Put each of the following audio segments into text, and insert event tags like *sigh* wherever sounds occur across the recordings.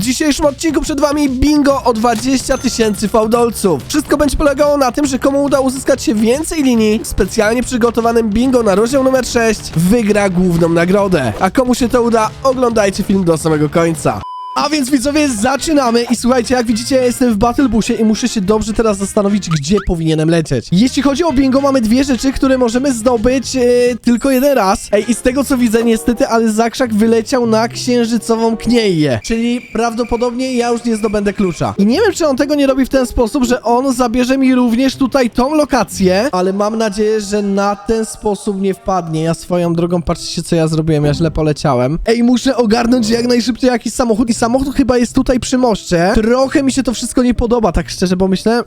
dzisiejszym odcinku przed wami bingo o 20 tysięcy fałdolców. Wszystko będzie polegało na tym, że komu uda uzyskać się więcej linii, w specjalnie przygotowanym bingo na rozdział numer 6 wygra główną nagrodę. A komu się to uda, oglądajcie film do samego końca. A więc widzowie, zaczynamy i słuchajcie, jak widzicie, ja jestem w Battle Busie i muszę się dobrze teraz zastanowić, gdzie powinienem lecieć. Jeśli chodzi o bingo, mamy dwie rzeczy, które możemy zdobyć e, tylko jeden raz. Ej, i z tego co widzę, niestety, ale Zakrzak wyleciał na księżycową knieję, czyli prawdopodobnie ja już nie zdobędę klucza. I nie wiem, czy on tego nie robi w ten sposób, że on zabierze mi również tutaj tą lokację, ale mam nadzieję, że na ten sposób nie wpadnie. Ja swoją drogą, patrzcie co ja zrobiłem, ja źle poleciałem. Ej, muszę ogarnąć jak najszybciej jakiś samochód i samochód chyba jest tutaj przy moście. Trochę mi się to wszystko nie podoba, tak szczerze, bo myślę...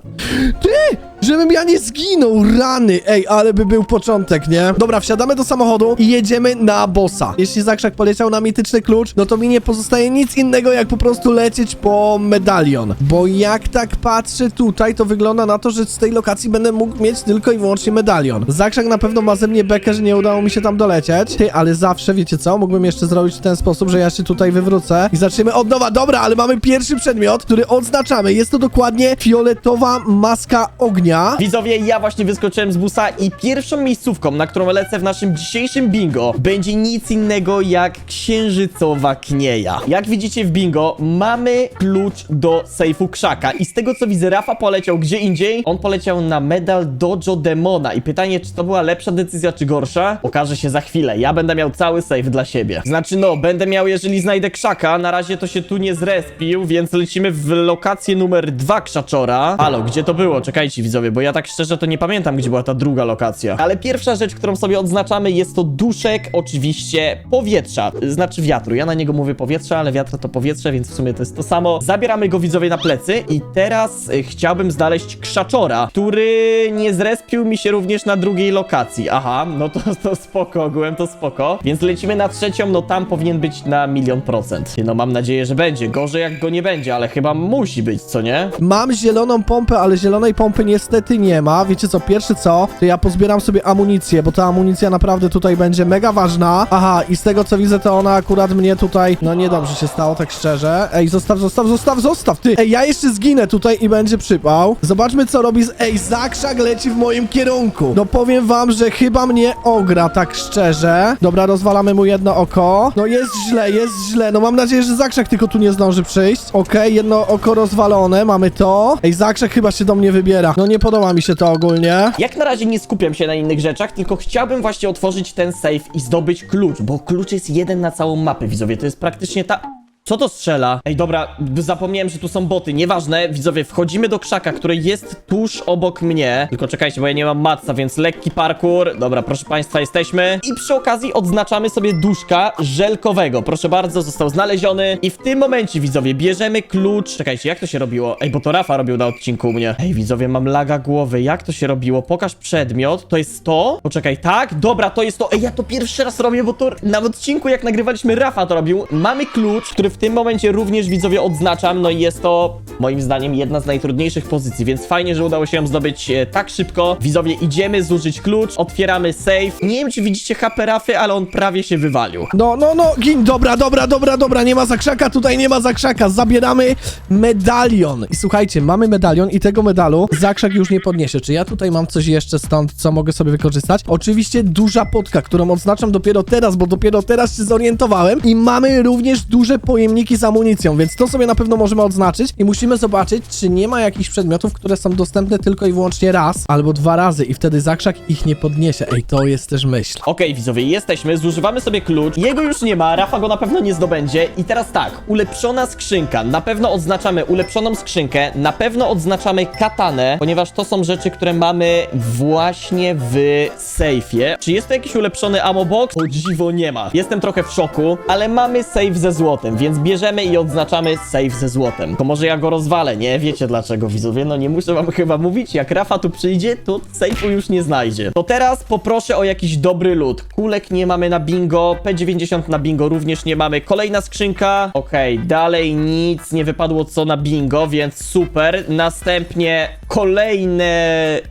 Ty! Żebym ja nie zginął, rany! Ej, ale by był początek, nie? Dobra, wsiadamy do samochodu i jedziemy na bossa. Jeśli Zakrzak poleciał na mityczny klucz, no to mi nie pozostaje nic innego, jak po prostu lecieć po medalion. Bo jak tak patrzę tutaj, to wygląda na to, że z tej lokacji będę mógł mieć tylko i wyłącznie medalion. Zakrzak na pewno ma ze mnie bekę, że nie udało mi się tam dolecieć. Ty, ale zawsze, wiecie co? Mógłbym jeszcze zrobić w ten sposób, że ja się tutaj wywrócę i zaczniemy od nowa. Dobra, ale mamy pierwszy przedmiot, który odznaczamy. Jest to dokładnie fioletowa maska ognia. Widzowie, ja właśnie wyskoczyłem z busa i pierwszą miejscówką, na którą lecę w naszym dzisiejszym bingo, będzie nic innego jak księżycowa knieja. Jak widzicie w bingo, mamy klucz do sejfu krzaka i z tego co widzę, Rafa poleciał gdzie indziej, on poleciał na medal Dojo Demona i pytanie, czy to była lepsza decyzja, czy gorsza? Okaże się za chwilę, ja będę miał cały sejf dla siebie. Znaczy no, będę miał, jeżeli znajdę krzaka, na razie to się tu nie zrespił, więc lecimy w lokację numer dwa krzaczora. Halo, gdzie to było? Czekajcie widzowie, bo ja tak szczerze to nie pamiętam, gdzie była ta druga lokacja. Ale pierwsza rzecz, którą sobie odznaczamy, jest to duszek oczywiście powietrza, znaczy wiatru. Ja na niego mówię powietrze, ale wiatr to powietrze, więc w sumie to jest to samo. Zabieramy go widzowie na plecy i teraz y, chciałbym znaleźć krzaczora, który nie zrespił mi się również na drugiej lokacji. Aha, no to, to spoko, ogółem to spoko. Więc lecimy na trzecią, no tam powinien być na milion procent. No mam nadzieję, że będzie. Gorzej jak go nie będzie, ale chyba musi być, co nie? Mam zieloną pompę, ale zielonej pompy niestety nie ma. Wiecie co, pierwszy co, to ja pozbieram sobie amunicję, bo ta amunicja naprawdę tutaj będzie mega ważna. Aha, i z tego co widzę, to ona akurat mnie tutaj, no niedobrze się stało, tak szczerze. Ej, zostaw, zostaw, zostaw, zostaw, ty! Ej, ja jeszcze zginę tutaj i będzie przypał. Zobaczmy co robi z... Ej, zakrzak leci w moim kierunku. No powiem wam, że chyba mnie ogra, tak szczerze. Dobra, rozwalamy mu jedno oko. No jest źle, jest źle. No mam nadzieję, że zakrzak tylko tu nie zdąży przyjść. Okej, jedno oko rozwalone, mamy to. Ej, zakrzak chyba się do mnie wybiera. No nie podoba mi się to ogólnie. Jak na razie nie skupiam się na innych rzeczach, tylko chciałbym właśnie otworzyć ten safe i zdobyć klucz, bo klucz jest jeden na całą mapę, widzowie. To jest praktycznie ta... Co to strzela? Ej, dobra, zapomniałem, że tu są boty. Nieważne, widzowie, wchodzimy do krzaka, który jest tuż obok mnie. Tylko czekajcie, bo ja nie mam matca, więc lekki parkour. Dobra, proszę państwa, jesteśmy. I przy okazji odznaczamy sobie duszka żelkowego. Proszę bardzo, został znaleziony. I w tym momencie, widzowie, bierzemy klucz. Czekajcie, jak to się robiło? Ej, bo to Rafa robił na odcinku u mnie. Ej, widzowie, mam laga głowy. Jak to się robiło? Pokaż przedmiot. To jest to? Poczekaj, tak? Dobra, to jest to. Ej, ja to pierwszy raz robię, bo to na odcinku, jak nagrywaliśmy, Rafa to robił. Mamy klucz, który w tym momencie również widzowie odznaczam. No i jest to, moim zdaniem, jedna z najtrudniejszych pozycji, więc fajnie, że udało się ją zdobyć e, tak szybko. Widzowie, idziemy zużyć klucz, otwieramy safe. Nie wiem, czy widzicie HP Rafy, ale on prawie się wywalił. No, no, no, gin, dobra, dobra, dobra, dobra, nie ma zakrzaka, tutaj nie ma zakrzaka, zabieramy medalion. I słuchajcie, mamy medalion i tego medalu zakrzak już nie podniesie. Czy ja tutaj mam coś jeszcze stąd, co mogę sobie wykorzystać? Oczywiście duża potka, którą odznaczam dopiero teraz, bo dopiero teraz się zorientowałem i mamy również duże pojemniki z amunicją, więc to sobie na pewno możemy odznaczyć i musimy zobaczyć, czy nie ma jakichś przedmiotów, które są dostępne tylko i wyłącznie raz albo dwa razy i wtedy zakrzak ich nie podniesie. Ej, to jest też myśl. Okej, widzowie, jesteśmy, zużywamy sobie klucz. Jego już nie ma, Rafa go na pewno nie zdobędzie. I teraz tak, ulepszona skrzynka. Na pewno odznaczamy ulepszoną skrzynkę, na pewno odznaczamy katanę, ponieważ to są rzeczy, które mamy właśnie w sejfie. Czy jest to jakiś ulepszony ammo box? O dziwo nie ma. Jestem trochę w szoku, ale mamy safe ze złotem, więc bierzemy i odznaczamy safe ze złotem. Tylko może ja go rozwalę, nie? Wiecie dlaczego, widzowie? No nie muszę wam chyba mówić, jak Rafa tu przyjdzie, to safe'u już nie znajdzie. To teraz poproszę o jakiś dobry loot. Kulek nie mamy na bingo, P90 na bingo również nie mamy. Kolejna skrzynka. Okej, dalej nic nie wypadło co na bingo, więc super. Następnie kolejne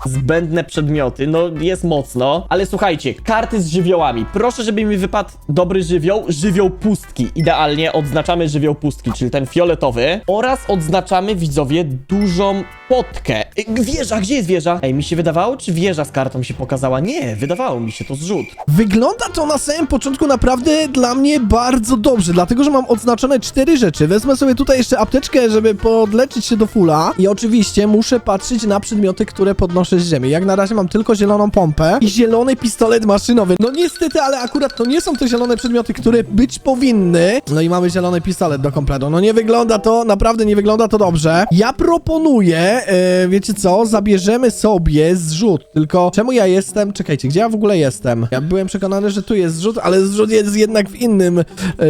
zbędne przedmioty. No jest mocno, ale słuchajcie, karty z żywiołami. Proszę, żeby mi wypadł dobry żywioł, żywioł pustki. Idealnie odznaczamy odznaczamy żywioł pustki, czyli ten fioletowy oraz odznaczamy widzowie dużą potkę. Wieża, gdzie jest wieża? Ej, mi się wydawało, czy wieża z kartą się pokazała? Nie, wydawało mi się, to zrzut. Wygląda to na samym początku naprawdę dla mnie bardzo dobrze, dlatego że mam odznaczone cztery rzeczy. Wezmę sobie tutaj jeszcze apteczkę, żeby podleczyć się do fulla i oczywiście muszę patrzeć na przedmioty, które podnoszę z ziemi. Jak na razie mam tylko zieloną pompę i zielony pistolet maszynowy. No niestety, ale akurat to nie są te zielone przedmioty, które być powinny. No i mamy zielony pistolet do kompletu. No nie wygląda to, naprawdę nie wygląda to dobrze. Ja proponuję, e, wiecie co, zabierzemy sobie zrzut, tylko czemu ja jestem, czekajcie, gdzie ja w ogóle jestem? Ja byłem przekonany, że tu jest zrzut, ale zrzut jest jednak w innym e,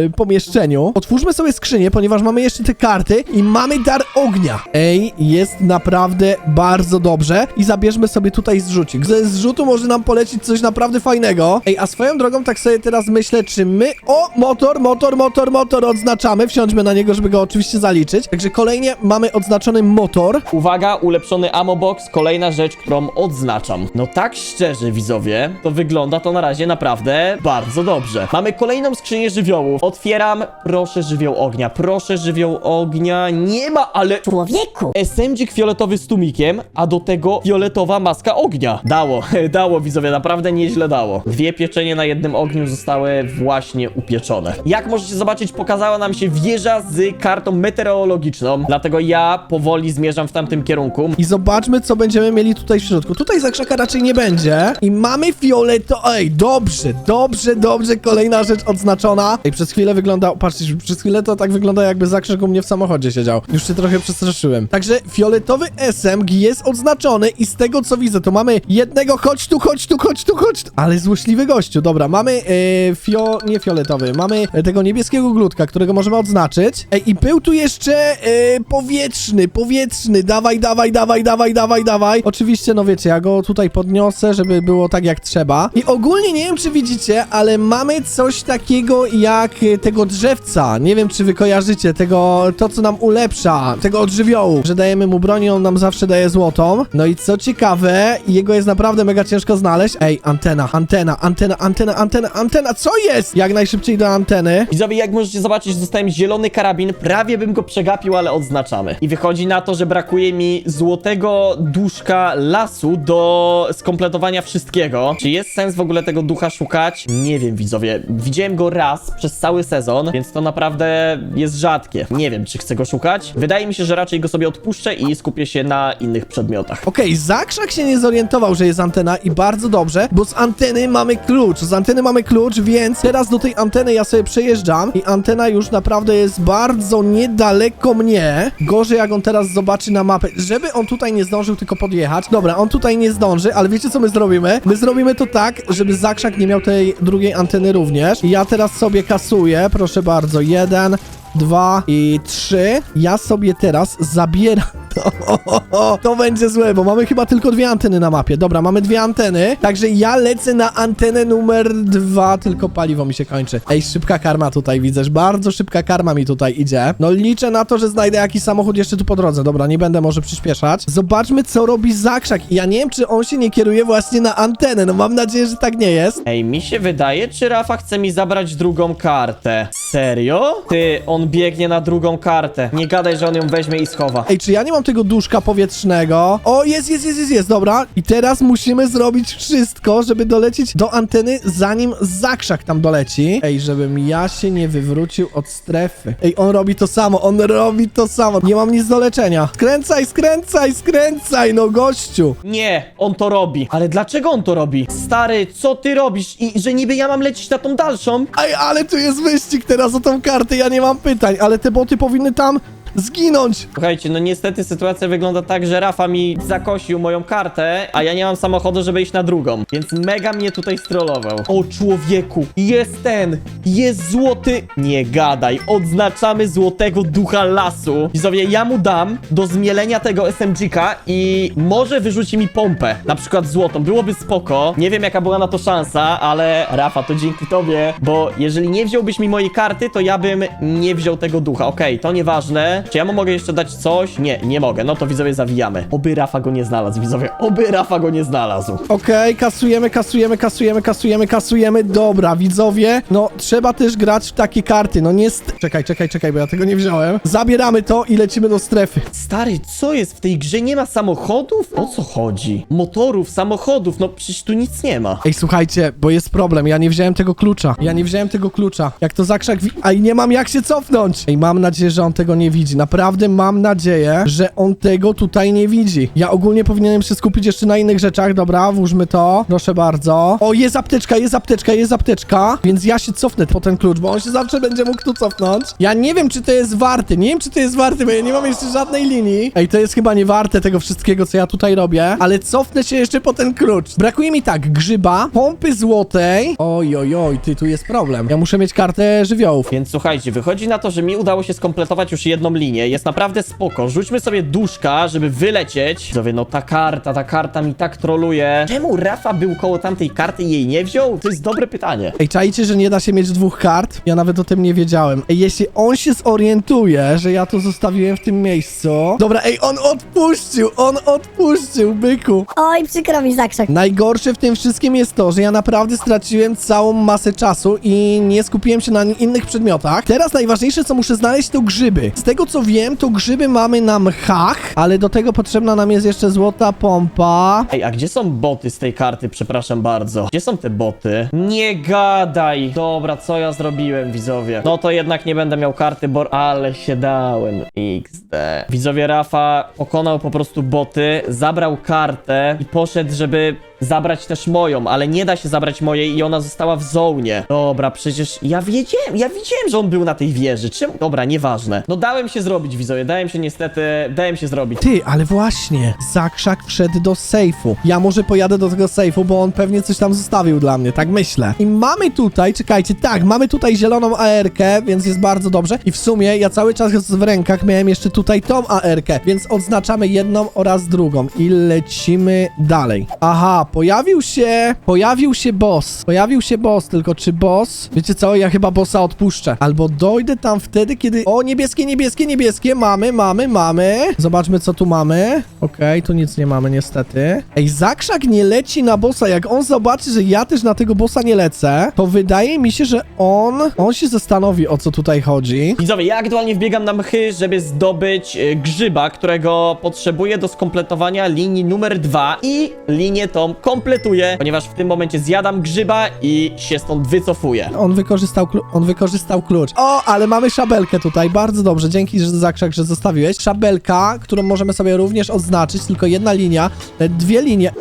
pomieszczeniu. Otwórzmy sobie skrzynię, ponieważ mamy jeszcze te karty i mamy dar ognia. Ej, jest naprawdę bardzo dobrze i zabierzmy sobie tutaj zrzucik. Ze zrzutu może nam polecić coś naprawdę fajnego. Ej, a swoją drogą tak sobie teraz myślę, czy my... O, motor, motor, motor, motor odznaczamy. Wsiądźmy na niego, żeby go oczywiście zaliczyć. Także kolejnie mamy odznaczony motor. Uwaga, ulepszony ammo box, kolejna rzecz, którą odznaczam. No tak szczerze, widzowie, to wygląda to na razie naprawdę bardzo dobrze. Mamy kolejną skrzynię żywiołów. Otwieram, proszę żywioł ognia, proszę żywioł ognia. Nie ma, ale... Człowieku! SMG fioletowy z tumikiem, a do tego fioletowa maska ognia. Dało, *laughs* dało widzowie, naprawdę nieźle dało. Dwie pieczenie na jednym ogniu zostały właśnie upieczone. Jak możecie zobaczyć, pokazała nam się wieża z kartą meteorologiczną, dlatego ja powoli zmierzam w tamtym kierunku. I zobaczmy, co będziemy mieli tutaj w środku. Tutaj zakrzaka raczej nie będzie. I mamy fioleto... Ej, dobrze, dobrze, dobrze. Kolejna rzecz odznaczona. Ej, przez chwilę wygląda... Patrzcie, przez chwilę to tak wygląda, jakby zakrzak u mnie w samochodzie siedział. Już się trochę przestraszyłem. Także fioletowy SMG jest odznaczony i z tego, co widzę, to mamy jednego... Chodź tu, chodź tu, chodź tu, chodź tu. Ale złośliwy gościu. Dobra, mamy e, fio... nie fioletowy. Mamy tego niebieskiego glutka, którego możemy odznaczyć. Ej, i był tu jeszcze e, powietrzny, powietrzny. Dawaj, dawaj, dawaj, dawaj, dawaj, dawaj. Oczywiście, no wiecie, ja go tutaj podniosę, żeby było tak jak trzeba. I ogólnie nie wiem, czy widzicie, ale mamy coś takiego jak e, tego drzewca. Nie wiem, czy wy kojarzycie tego, to co nam ulepsza, tego od żywiołu, że dajemy mu broń i on nam zawsze daje złotą. No i co ciekawe, jego jest naprawdę mega ciężko znaleźć. Ej, antena, antena, antena, antena, antena, antena, co jest? Jak najszybciej do anteny. Widzowie, jak możecie zobaczyć, dostałem zielony karabin. Prawie bym go przegapił, ale odznaczamy. I wychodzi na to, że brakuje mi złotego duszka lasu do skompletowania wszystkiego. Czy jest sens w ogóle tego ducha szukać? Nie wiem, widzowie. Widziałem go raz przez cały sezon, więc to naprawdę jest rzadkie. Nie wiem, czy chcę go szukać. Wydaje mi się, że raczej go sobie odpuszczę i skupię się na innych przedmiotach. Okej, Zakrzak się nie zorientował, że jest antena i bardzo dobrze, bo z anteny mamy klucz. Z anteny mamy klucz, więc teraz do tej anteny ja sobie przejeżdżam i antena już naprawdę jest bardzo niedaleko mnie. Gorzej jak on teraz zobaczy na mapę, żeby on tutaj nie zdążył tylko podjechać. Dobra, on tutaj nie zdąży, ale wiecie co my zrobimy? My zrobimy to tak, żeby Zakrzak nie miał tej drugiej anteny również. Ja teraz sobie kasuję, proszę bardzo, jeden, dwa i trzy. Ja sobie teraz zabieram. *laughs* To będzie złe, bo mamy chyba tylko dwie anteny na mapie. Dobra, mamy dwie anteny, także ja lecę na antenę numer dwa, tylko paliwo mi się kończy. Ej, szybka karma tutaj widzę, bardzo szybka karma mi tutaj idzie. No liczę na to, że znajdę jakiś samochód jeszcze tu po drodze. Dobra, nie będę może przyspieszać. Zobaczmy, co robi Zakrzak. Ja nie wiem, czy on się nie kieruje właśnie na antenę. No mam nadzieję, że tak nie jest. Ej, mi się wydaje, czy Rafa chce mi zabrać drugą kartę. Serio? Ty, on biegnie na drugą kartę. Nie gadaj, że on ją weźmie i schowa. Ej, czy ja nie mam tego duszka powietrznego? O, jest, jest, jest, jest, jest, dobra. I teraz musimy zrobić wszystko, żeby dolecieć do anteny, zanim zakrzak tam doleci. Ej, żebym ja się nie wywrócił od strefy. Ej, on robi to samo, on robi to samo. Nie mam nic do leczenia. Skręcaj, skręcaj, skręcaj, no gościu. Nie, on to robi. Ale dlaczego on to robi? Stary, co ty robisz? I że niby ja mam lecieć na tą dalszą? Ej, ale tu jest wyścig teraz o tą kartę, ja nie mam pytań, ale te boty powinny tam zginąć. Słuchajcie, no niestety sytuacja wygląda tak, że Rafa mi zakosił moją kartę, a ja nie mam samochodu, żeby iść na drugą. Więc mega mnie tutaj strollował. O człowieku, jest ten, jest złoty. Nie gadaj, odznaczamy złotego ducha lasu. Widzowie, ja mu dam do zmielenia tego SMG-ka i może wyrzuci mi pompę, na przykład złotą. Byłoby spoko. Nie wiem jaka była na to szansa, ale Rafa, to dzięki tobie, bo jeżeli nie wziąłbyś mi mojej karty, to ja bym nie wziął tego ducha. Okej, to nieważne. Nie? Czy ja mu mogę jeszcze dać coś? Nie, nie mogę. No to widzowie zawijamy. Oby Rafa go nie znalazł, widzowie. Oby Rafa go nie znalazł. Okej, kasujemy, kasujemy, kasujemy, kasujemy, kasujemy. Dobra, widzowie, no trzeba też grać w takie karty. No nie... St- czekaj, czekaj, czekaj, bo ja tego nie wziąłem. Zabieramy to i lecimy do strefy. Stary, co jest? W tej grze nie ma samochodów? O co chodzi? Motorów, samochodów, no przecież tu nic nie ma. Ej, słuchajcie, bo jest problem. Ja nie wziąłem tego klucza. Ja nie wziąłem tego klucza. Jak to zakrzak. Wi- A i nie mam jak się cofnąć. Ej, mam nadzieję, że on tego nie widzi. Naprawdę mam nadzieję, że on tego tutaj nie widzi. Ja ogólnie powinienem się skupić jeszcze na innych rzeczach. Dobra, włóżmy to. Proszę bardzo. O, jest apteczka, jest apteczka, jest apteczka. Więc ja się cofnę po ten klucz, bo on się zawsze będzie mógł tu cofnąć. Ja nie wiem, czy to jest warte. Nie wiem, czy to jest warte, bo ja nie mam jeszcze żadnej linii. Ej, to jest chyba nie warte tego wszystkiego, co ja tutaj robię. Ale cofnę się jeszcze po ten klucz. Brakuje mi tak, grzyba, pompy złotej. Oj, oj, oj, ty, tu jest problem. Ja muszę mieć kartę żywiołów. Więc słuchajcie, wychodzi na to, że mi udało się skompletować już jedną linię. Jest naprawdę spoko. Rzućmy sobie duszka, żeby wylecieć. Widzowie, no ta karta, ta karta mi tak troluje. Czemu Rafa był koło tamtej karty i jej nie wziął? To jest dobre pytanie. Ej, czajcie, że nie da się mieć dwóch kart? Ja nawet o tym nie wiedziałem. Ej, jeśli on się zorientuje, że ja to zostawiłem w tym miejscu... Dobra, ej, on odpuścił, on odpuścił, byku. Oj, przykro mi zakrzak. Najgorsze w tym wszystkim jest to, że ja naprawdę straciłem całą masę czasu i nie skupiłem się na innych przedmiotach. Teraz najważniejsze, co muszę znaleźć, to grzyby. Z tego co wiem, to grzyby mamy na mchach, ale do tego potrzebna nam jest jeszcze złota pompa. Ej, a gdzie są boty z tej karty? Przepraszam bardzo. Gdzie są te boty? Nie gadaj! Dobra, co ja zrobiłem, widzowie? No to jednak nie będę miał karty, bo... Ale się dałem. XD. Widzowie Rafa pokonał po prostu boty, zabrał kartę i poszedł, żeby zabrać też moją, ale nie da się zabrać mojej i ona została w zonie. Dobra, przecież ja wiedziałem, ja widziałem, że on był na tej wieży. Czemu? Dobra, nieważne. No dałem się zrobić, widzowie, dałem się niestety, dałem się zrobić. Ty, ale właśnie, Zakrzak wszedł do sejfu. Ja może pojadę do tego sejfu, bo on pewnie coś tam zostawił dla mnie, tak myślę. I mamy tutaj, czekajcie, tak, mamy tutaj zieloną AR-kę, więc jest bardzo dobrze. I w sumie ja cały czas w rękach miałem jeszcze tutaj tą AR-kę, więc odznaczamy jedną oraz drugą i lecimy dalej. Aha, pojawił się, pojawił się boss. Pojawił się boss, tylko czy boss? Wiecie co, ja chyba bossa odpuszczę. Albo dojdę tam wtedy, kiedy... O, niebieskie, niebieskie, niebieskie, mamy, mamy, mamy. Zobaczmy, co tu mamy. Okej, tu nic nie mamy niestety. Ej, Zakrzak nie leci na bossa. Jak on zobaczy, że ja też na tego bossa nie lecę, to wydaje mi się, że on... On się zastanowi, o co tutaj chodzi. Widzowie, ja aktualnie wbiegam na mchy, żeby zdobyć e, grzyba, którego potrzebuję do skompletowania linii numer dwa i linię tą kompletuję, ponieważ w tym momencie zjadam grzyba i się stąd wycofuję. On wykorzystał, on wykorzystał klucz. O, ale mamy szabelkę tutaj, bardzo dobrze, dzięki że Zakrzak, że zostawiłeś. Szabelka, którą możemy sobie również odznaczyć, tylko jedna linia, dwie linie.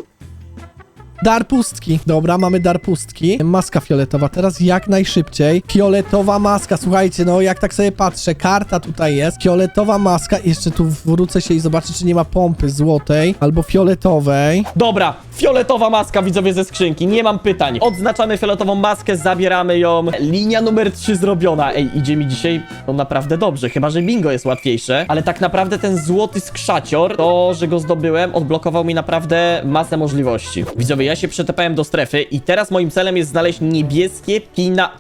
Dar pustki. Dobra, mamy dar pustki. Maska fioletowa. Teraz jak najszybciej. Fioletowa maska. Słuchajcie, no jak tak sobie patrzę, karta tutaj jest. Fioletowa maska. Jeszcze tu wrócę się i zobaczę, czy nie ma pompy złotej albo fioletowej. Dobra, fioletowa maska, widzowie ze skrzynki, nie mam pytań. Odznaczamy fioletową maskę, zabieramy ją. Linia numer 3 zrobiona. Ej, idzie mi dzisiaj no naprawdę dobrze, chyba że bingo jest łatwiejsze. Ale tak naprawdę ten złoty skrzacior, to, że go zdobyłem, odblokował mi naprawdę masę możliwości. Widzowie, ja się przetepałem do strefy i teraz moim celem jest znaleźć niebieskie pina...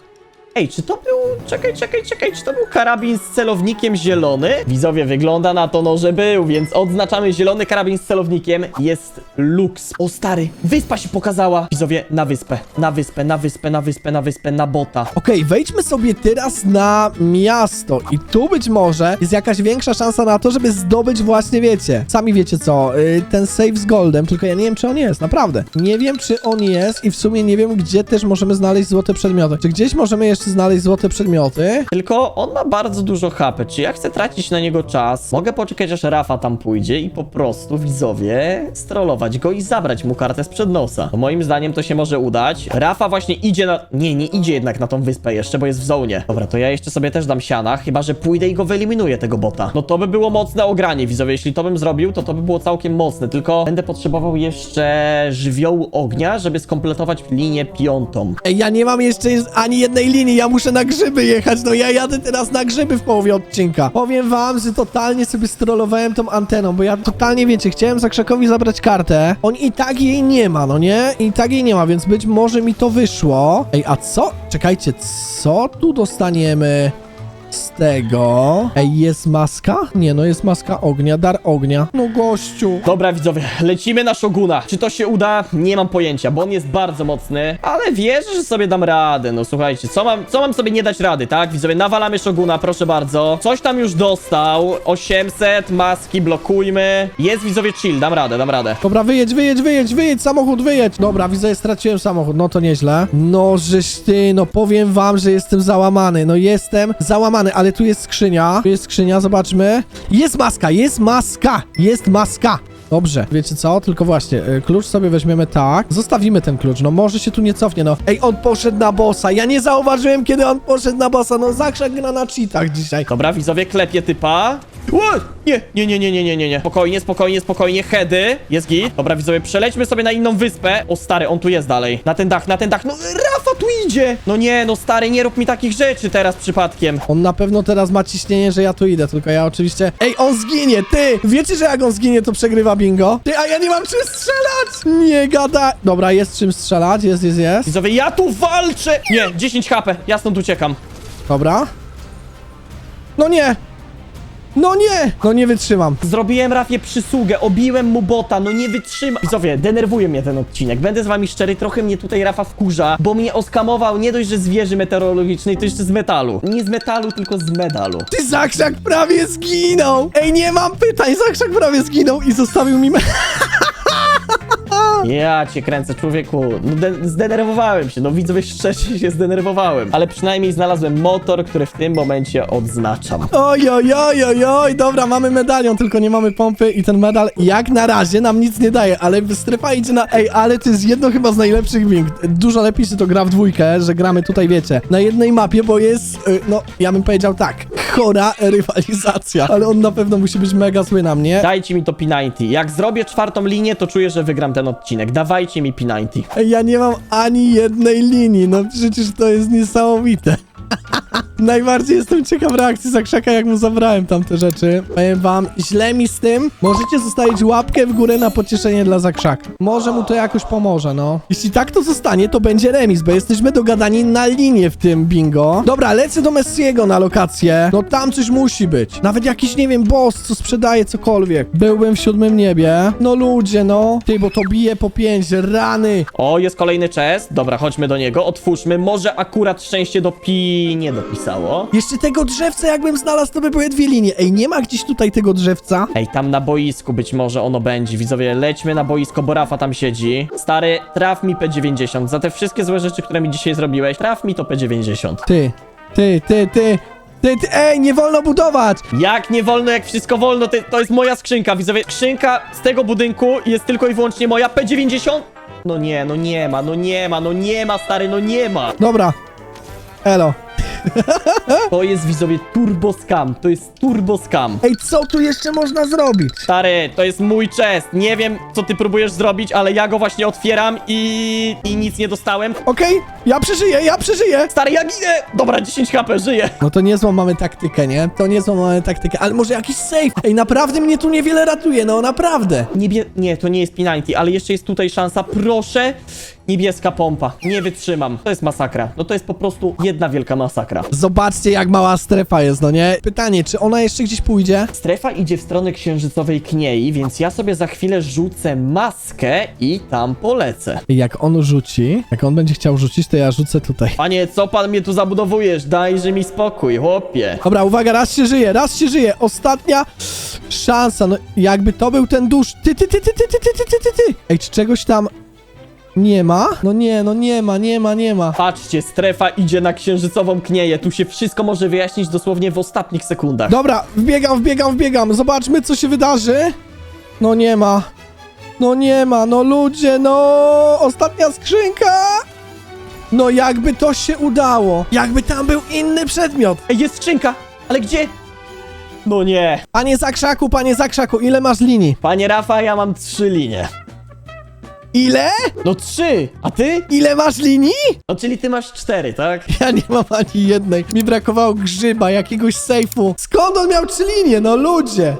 Ej, czy to był... Czekaj, czekaj, czekaj, czy to był karabin z celownikiem zielony? Widzowie, wygląda na to, no, że był, więc odznaczamy zielony karabin z celownikiem. Jest Lux. O, stary, wyspa się pokazała. Widzowie, na wyspę, na wyspę, na wyspę, na wyspę, na wyspę, na bota. Okej, wejdźmy sobie teraz na miasto i tu być może jest jakaś większa szansa na to, żeby zdobyć właśnie, wiecie, sami wiecie co, y, ten save z goldem, tylko ja nie wiem, czy on jest, naprawdę. Nie wiem, czy on jest i w sumie nie wiem, gdzie też możemy znaleźć złote przedmioty. Czy gdzieś możemy jeszcze znaleźć złote przedmioty? Tylko on ma bardzo dużo HP. Czy ja chcę tracić na niego czas? Mogę poczekać, aż Rafa tam pójdzie i po prostu, widzowie, strollować go i zabrać mu kartę sprzed nosa. No, moim zdaniem to się może udać. Rafa właśnie idzie na... Nie, nie idzie jednak na tą wyspę jeszcze, bo jest w zonie. Dobra, to ja jeszcze sobie też dam siana, chyba, że pójdę i go wyeliminuję, tego bota. No to by było mocne ogranie, widzowie. Jeśli to bym zrobił, to to by było całkiem mocne. Tylko będę potrzebował jeszcze żywiołu ognia, żeby skompletować linię piątą. Ej, ja nie mam jeszcze ani jednej linii, ja muszę na grzyby jechać, no ja jadę teraz na grzyby w połowie odcinka. Powiem wam, że totalnie sobie strollowałem tą anteną, bo ja totalnie, wiecie, chciałem Zakrzakowi zabrać kartę, on i tak jej nie ma, no nie? I tak jej nie ma, więc być może mi to wyszło. Ej, a co? Czekajcie, co tu dostaniemy? Z tego. Ej, jest maska? Nie, no jest maska ognia, dar ognia. No gościu. Dobra, widzowie, lecimy na Shoguna. Czy to się uda? Nie mam pojęcia, bo on jest bardzo mocny, ale wierzę, że sobie dam radę. No słuchajcie, co mam, co mam sobie nie dać rady, tak? Widzowie, nawalamy Shoguna, proszę bardzo. Coś tam już dostał. 800, maski, blokujmy. Jest, widzowie, chill, dam radę, dam radę. Dobra, wyjedź, wyjedź, wyjedź, wyjedź, samochód, wyjedź. Dobra, widzę, straciłem samochód, no to nieźle. No, żeś ty, no powiem wam, że jestem załamany. No jestem załamany, ale tu jest skrzynia. Tu jest skrzynia, zobaczmy. Jest maska, jest maska, jest maska. Dobrze, wiecie co? Tylko właśnie, y, klucz sobie weźmiemy tak. Zostawimy ten klucz, no może się tu nie cofnie, no. Ej, on poszedł na bossa. Ja nie zauważyłem, kiedy on poszedł na bossa. No, zakrzak na cheatach dzisiaj. Dobra, widzowie, klepie typa. Ło! Nie, nie, nie, nie, nie, nie, nie, nie. Spokojnie, spokojnie, spokojnie, heady. Jest git. Dobra, widzowie, przelećmy sobie na inną wyspę. O, stary, on tu jest dalej. Na ten dach, na ten dach. No, Rafa tu idzie! No nie, no stary, nie rób mi takich rzeczy teraz przypadkiem. On na pewno teraz ma ciśnienie, że ja tu idę, tylko ja oczywiście... Ej, on zginie, ty! Wiecie, że jak on zginie, to przegrywa bingo? Ty, a ja nie mam czym strzelać! Nie gada... Dobra, jest czym strzelać, jest, jest, jest. Widzowie, ja tu walczę! Nie, 10 HP, ja stąd uciekam. Dobra. No nie! No nie! No nie wytrzymam. Zrobiłem Rafie przysługę, obiłem mu bota, no nie wytrzyma. Widzowie, denerwuje mnie ten odcinek. Będę z wami szczery, trochę mnie tutaj Rafa wkurza, bo mnie oskamował nie dość, że z wieży meteorologicznej, to jeszcze z metalu. Nie z metalu, tylko z medalu. Ty, Zakrzak prawie zginął! Ej, nie mam pytań, Zakrzak prawie zginął i zostawił mi... *laughs* Ja cię kręcę, człowieku. No de- zdenerwowałem się, no widzowie, szczerze się zdenerwowałem. Ale przynajmniej znalazłem motor, który w tym momencie odznaczam. Oj, oj, oj, oj, oj, dobra, mamy medalion, tylko nie mamy pompy i ten medal jak na razie nam nic nie daje, ale strefa idzie na... Ej, ale to jest jedno chyba z najlepszych bing. Dużo lepiej się to gra w dwójkę, że gramy tutaj, wiecie, na jednej mapie, bo jest, y, no, ja bym powiedział tak, chora rywalizacja, ale on na pewno musi być mega zły na mnie. Dajcie mi to P90. Jak zrobię czwartą linię, to czuję, że wygram ten odcinek. Dawajcie mi P90. Ej, ja nie mam ani jednej linii, no przecież to jest niesamowite. *laughs* Najbardziej jestem ciekaw reakcji Zakrzaka, jak mu zabrałem tamte rzeczy. Powiem wam, źle mi z tym. Możecie zostawić łapkę w górę na pocieszenie dla Zakrzaka. Może mu to jakoś pomoże, no. Jeśli tak to zostanie, to będzie remis, bo jesteśmy dogadani na linię w tym bingo. Dobra, lecę do Messiego na lokację. No tam coś musi być. Nawet jakiś, nie wiem, boss, co sprzedaje cokolwiek. Byłbym w siódmym niebie. No ludzie, no. Ty, bo to bije po pięć, rany. O, jest kolejny chest. Dobra, chodźmy do niego, otwórzmy. Może akurat szczęście do Pi nie dopisało. Jeszcze tego drzewca jakbym znalazł, to by były dwie linie. Ej, nie ma gdzieś tutaj tego drzewca? Ej, tam na boisku być może ono będzie. Widzowie, lećmy na boisko, bo Rafa tam siedzi. Stary, traf mi P90. Za te wszystkie złe rzeczy, które mi dzisiaj zrobiłeś, traf mi to P90. Ty, ty, ty, ty, ty, ty, ej, nie wolno budować! Jak nie wolno, jak wszystko wolno, to, to jest moja skrzynka, widzowie. Skrzynka z tego budynku jest tylko i wyłącznie moja P90. No nie, no nie ma, no nie ma, no nie ma, stary, no nie ma. Dobra. Elo. *laughs* To jest, widzowie, turbo scam. To jest turbo scam. Ej, co tu jeszcze można zrobić? Stary, to jest mój chest. Nie wiem, co ty próbujesz zrobić, ale ja go właśnie otwieram i... i nic nie dostałem. Okej, ja przeżyję, ja przeżyję! Stary, ja ginę! Dobra, 10 HP, żyję. No to niezłą mamy taktykę, nie? To niezłą mamy taktykę, ale może jakiś safe? Ej, naprawdę mnie tu niewiele ratuje, no naprawdę. Niebie... Nie, to nie jest P90, ale jeszcze jest tutaj szansa. Proszę, niebieska pompa. Nie wytrzymam. To jest masakra. No to jest po prostu jedna wielka masakra. Zobaczcie, jak mała strefa jest, no nie? Pytanie, czy ona jeszcze gdzieś pójdzie? Strefa idzie w stronę księżycowej kniei, więc ja sobie za chwilę rzucę maskę i tam polecę. I jak on rzuci, jak on będzie chciał rzucić, to ja rzucę tutaj. Panie, co pan mnie tu zabudowujesz? Dajże mi spokój, chłopie. Dobra, uwaga, raz się żyje, raz się żyje. Ostatnia szansa, no jakby to był ten dusz. Ty, ty, ty, ty, ty, ty, ty, ty, ty, ty. Ej, czy czegoś tam nie ma? No nie, no nie ma, nie ma, nie ma. Patrzcie, strefa idzie na księżycową knieję. Tu się wszystko może wyjaśnić dosłownie w ostatnich sekundach. Dobra, wbiegam, wbiegam, wbiegam. Zobaczmy, co się wydarzy. No nie ma. No nie ma, no ludzie, no. Ostatnia skrzynka. No jakby to się udało. Jakby tam był inny przedmiot. Ej, jest skrzynka! Ale gdzie? No nie. Panie Zakrzaku, panie Zakrzaku, ile masz linii? Panie Rafa, ja mam trzy linie. Ile? No trzy! A ty? Ile masz linii? No czyli ty masz cztery, tak? Ja nie mam ani jednej. Mi brakowało grzyba, jakiegoś sejfu. Skąd on miał trzy linie? No ludzie.